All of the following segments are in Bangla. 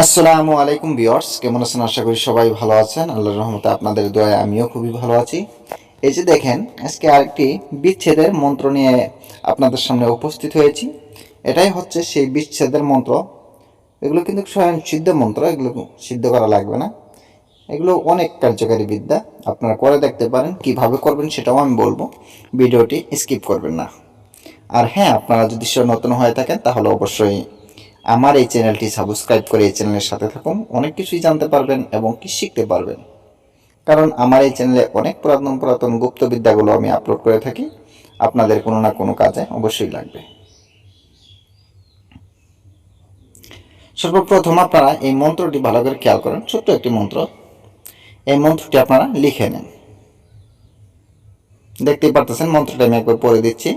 আসসালামু আলাইকুম বিয়ার্স কেমন আছেন? আশা করি সবাই ভালো আছেন। আল্লাহর রহমতে আপনাদের দোয়ায় আমিও খুবই ভালো আছি। এই যে দেখেন, আজকে আরেকটি বিচ্ছেদের মন্ত্র নিয়ে আপনাদের সামনে উপস্থিত হয়েছি। এটাই হচ্ছে সেই বিচ্ছেদের মন্ত্র। এগুলো কিন্তু স্বয়ং সিদ্ধ মন্ত্র, এগুলো সিদ্ধ করা লাগবে না। এগুলো অনেক কার্যকারী বিদ্যা। আপনারা করে দেখতে পারেন, কীভাবে করবেন সেটাও আমি বলব। ভিডিওটি স্কিপ করবেন না। আর হ্যাঁ আপনারা যদি সে নতুন হয়ে থাকেন, তাহলে অবশ্যই আমার এই চ্যানেলটি সাবস্ক্রাইব করে এই চ্যানেলের সাথে থাকুন, অনেক কিছুই জানতে পারবেন এবং কি শিখতে পারবেন। কারণ আমার এই চ্যানেলে অনেক পুরাতন পুরাতন গুপ্তবিদ্যাগুলো আমি আপলোড করে থাকি, আপনাদের কোনো না কোনো কাজে অবশ্যই লাগবে। সর্বপ্রথম আপনারা এই মন্ত্রটি ভালো করে খেয়াল করেন, ছোট্ট একটি মন্ত্র। এই মন্ত্রটি আপনারা লিখে নেন। দেখতেই পারতেছেন, মন্ত্রটা আমি একবার পড়ে দিচ্ছি।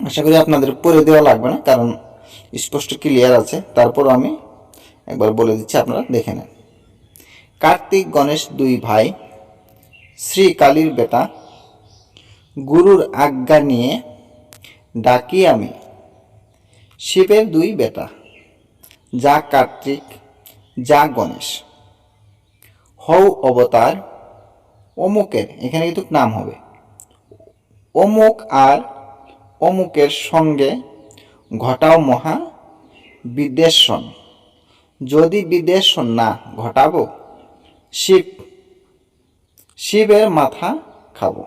আশা করি আপনাদের পরে দেওয়া লাগবে না, কারণ স্পষ্ট ক্লিয়ার আছে। তারপর আমি একবার বলে দিচ্ছি, আপনারা দেখে নেন। কার্তিক গণেশ দুই ভাই, শ্রী কালীর বেটা, গুরুর আজ্ঞা নিয়ে ডাকি আমি। শিবের দুই বেটা, যা কার্তিক, যা গণেশ। হও অবতার, অমুকের, এখানে কিন্তু নাম হবে। অমুক আর অমুকের সঙ্গে ঘটাও মহা বিদেশন। যদি বিদেশন না ঘটাবো, শিব, শিবের মাথা খাব।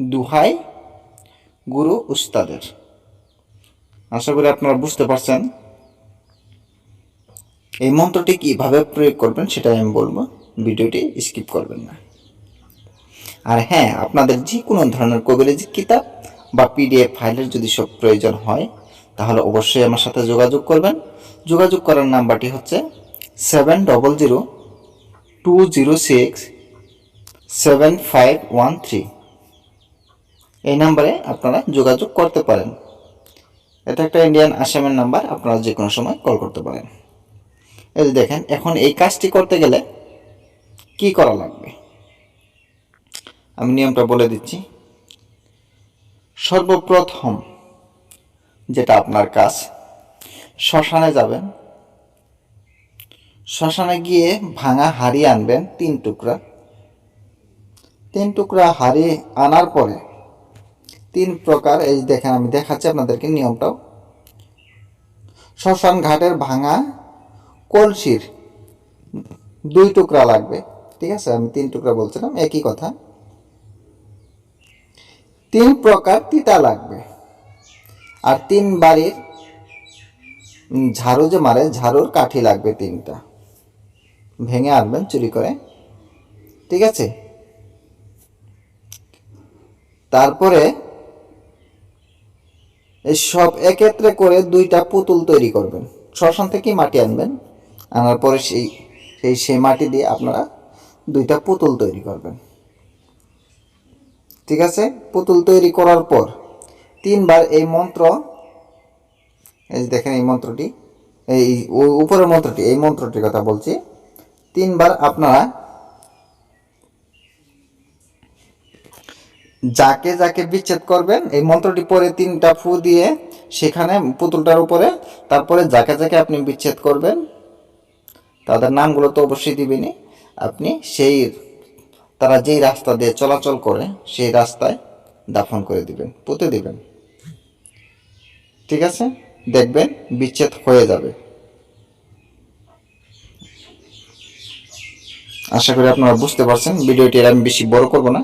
দুহাই গুরু উস্তাদের। আশা করি আপনারা বুঝতে পারছেন। এই মন্ত্রটি কীভাবে প্রয়োগ করবেন সেটা আমি বলব। ভিডিওটি স্কিপ করবেন না। আর হ্যাঁ আপনাদের যে কোনো ধরনের কবিরাজি কিতাব বা পিডিএফ ফাইলের যদি সব প্রয়োজন হয়, তাহলে অবশ্যই আমার সাথে যোগাযোগ করবেন। যোগাযোগ করার নাম্বারটি হচ্ছে seven double zero two zero six seven five one three এই নাম্বারে আপনারা যোগাযোগ করতে পারেন। এটা একটা ইন্ডিয়ান আসামের নাম্বার, আপনারা যে কোনো সময় কল করতে পারেন। এই যে দেখেন, এখন এই কাজটি করতে গেলে কি করা লাগবে? আমি নিয়মটা বলে দিচ্ছি। সর্বপ্রথম যেটা আপনার কাজ, শ্মশানে যাবেন। শ্মশানে গিয়ে ভাঙা হাড়ি আনবেন, তিন টুকরা। তিন টুকরা হাড়ি আনার পরে তিন প্রকার, এই দেখেন আমি দেখাচ্ছি আপনাদেরকে নিয়মটাও। শ্মশান ঘাটের ভাঙা কলসির দুই টুকরা লাগবে, ঠিক আছে? আমি তিন টুকরা বলছিলাম, একই কথা। তিন প্রকার তিতা লাগবে। আর তিন বাড়ির ঝাড়ু যে মারে, ঝাড়ুর কাঠি লাগবে তিনটা। ভেঙে আনবেন, চুরি করে। ঠিক আছে? তারপরে সব একত্রে করে দুইটা পুতুল তৈরি করবেন। শ্মশান থেকে মাটি আনবেন। আনার পরে সেই সেই সেই মাটি দিয়ে আপনারা দুইটা পুতুল তৈরি করবেন। ঠিক আছে? পুতুল তৈরি করার পর তিনবার এই মন্ত্র, এই দেখেন এই মন্ত্রটি, এই উপরের মন্ত্রটি, এই মন্ত্রটির কথা বলছি। তিনবার আপনারা যাকে যাকে বিচ্ছেদ করবেন, এই মন্ত্রটি পরে তিনটা ফু দিয়ে সেখানে পুতুলটার উপরে, তারপরে যাকে যাকে আপনি বিচ্ছেদ করবেন, তাদের নামগুলো তো অবশ্যই দিবেনই। আপনি সেই তারা যেই রাস্তা দিয়ে চলাচল করে, সেই রাস্তায় দাফন করে দিবেন, পুঁতে দিবেন। ঠিক আছে? দেখবেন বিচ্ছেদ হয়ে যাবে। আশা করি আপনারা বুঝতে পারছেন, ভিডিওটি আমি বেশি বড় করব না।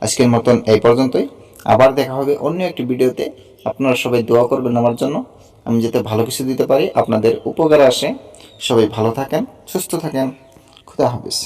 আজকের মতন এই পর্যন্তই। আবার দেখা হবে অন্য একটি ভিডিওতে। আপনারা সবাই দোয়া করবেন আমার জন্য। আমি যাতে ভালো কিছু দিতে পারি, আপনাদের উপকারে আসে। সবাই ভালো থাকেন, সুস্থ থাকেন। খুদা হাফিজ।